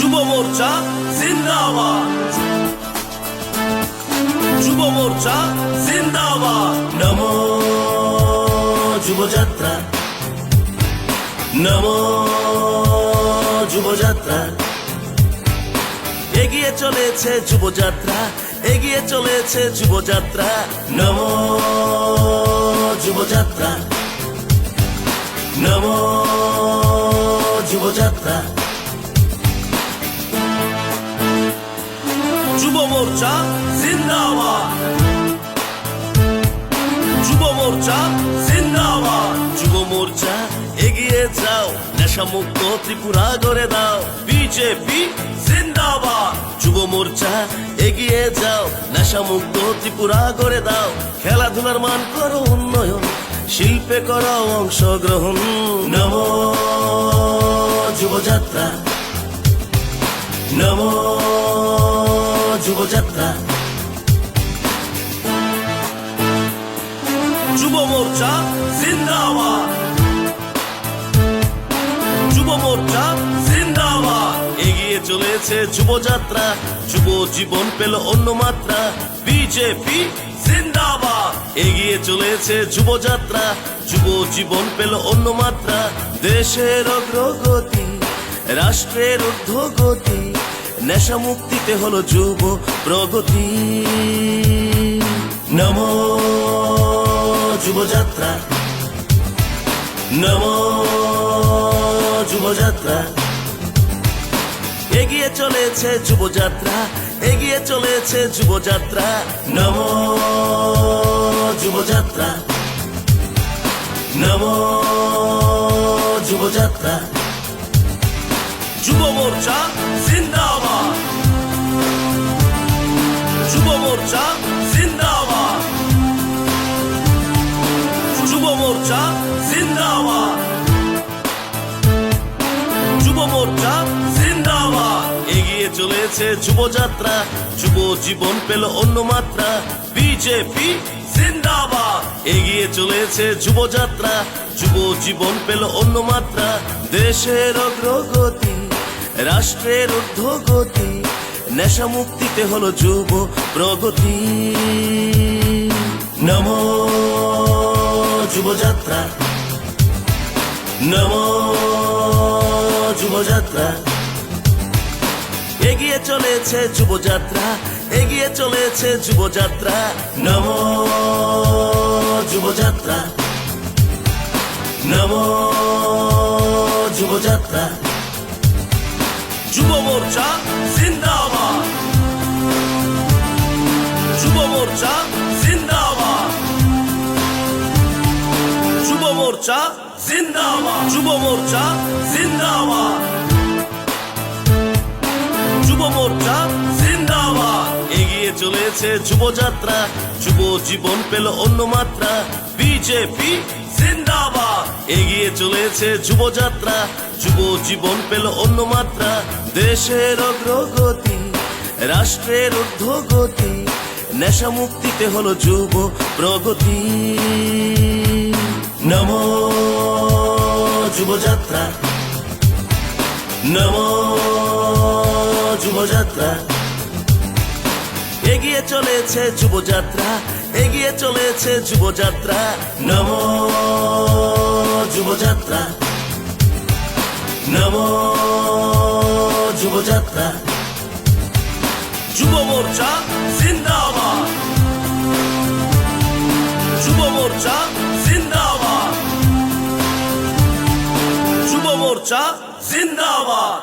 যুব মোর্চা জিন্দাবাদ। যুব মোর্চা জিন্দাবাদ। নমো যুবযাত্রা। নমো যুবযাত্রা। এগিয়ে চলেছে যুবযাত্রা, এগিয়ে চলেছে যুবযাত্রা। নমো যুবযাত্রা। নমো যুবযাত্রা। যুব মোর্চা জিন্দাবাদ। যুব মোর্চা জিন্দাবাদ। যুব মোর্চা এগিয়ে যাও নেশা মুক্ত ত্রিপুরা গড়ে দাও, বিজেপি জিন্দাবাদ। যুব মোর্চা এগিয়ে যাও নেশা মুক্ত ত্রিপুরা গড়ে দাও, খেলাধুলার মান করো উন্নয়ন, শিল্পে করো অংশগ্রহণ। নম যুবযাত্রা। নম যুবযাত্রা। যুব মোর্চা, জিন্দাবাদ। যুব মোর্চা, জিন্দাবাদ। এগিয়ে চলেছে যুবযাত্রা। যুব জীবন পেল অন্য মাত্রা। বিজেপি, জিন্দাবাদ। এগিয়ে চলেছে যুবযাত্রা। যুব জীবন পেল অন্য মাত্রা। দেশের অগ্রগতি, রাষ্ট্রের ঊর্ধ্বগতি নেশা মুক্তিতে হলো যুব প্রগতি। নমো যুবযাত্রা। নমো যুবযাত্রা। এগিয়ে চলেছে যুবযাত্রা, এগিয়ে চলেছে যুবযাত্রা। নমো যুবযাত্রা। নমো যুবযাত্রা। যুব মোর্চা মোর্চা, জিন্দাবাদ। যুব মোর্চা, জিন্দাবাদ। এগিয়ে চলেছে যুবযাত্রা, যুব জীবন পেল অন্য মাত্রা। বিজেপি, জিন্দাবাদ। এগিয়ে চলেছে যুবযাত্রা, যুব জীবন পেল অন্য মাত্রা। দেশের অগ্রগতি, রাষ্ট্রের ঊর্ধ্বগতি, নেশা মুক্তিতে হলো যুব প্রগতি। নমো যুবযাত্রা। নমো যুবযাত্রা। এগিয়ে চলেছে যুবযাত্রা, এগিয়ে চলেছে যুবযাত্রা। নমো যুবযাত্রা। নমো যুবযাত্রা। যুব মোর্চা, জিন্দাবাদ। মোর্চা, জিন্দাবাদ। যুব মোর্চা, জিন্দাবাদ। যুব মোর্চা, জিন্দাবাদ। এগিয়ে চলেছে যুবযাত্রা, যুব জীবন পেল অন্য মাত্রা। বিজেপি, জিন্দাবাদ। এগিয়ে চলেছে যুবযাত্রা, যুব জীবন পেল অন্য মাত্রা। দেশের অগ্রগতি, রাষ্ট্রের ঊর্ধ্বগতি নেশা মুক্তিতে হলো যুব প্রগতি। নমো যুবযাত্রা নমো যুবযাত্রা এগিয়ে চলেছে যুবযাত্রা এগিয়ে চলেছে যুবযাত্রা নম যুবযাত্রা নমো যুবযাত্রা যুব মোর্চা, জিন্দাবাদ। মোর্চা জিন্দাবাদ।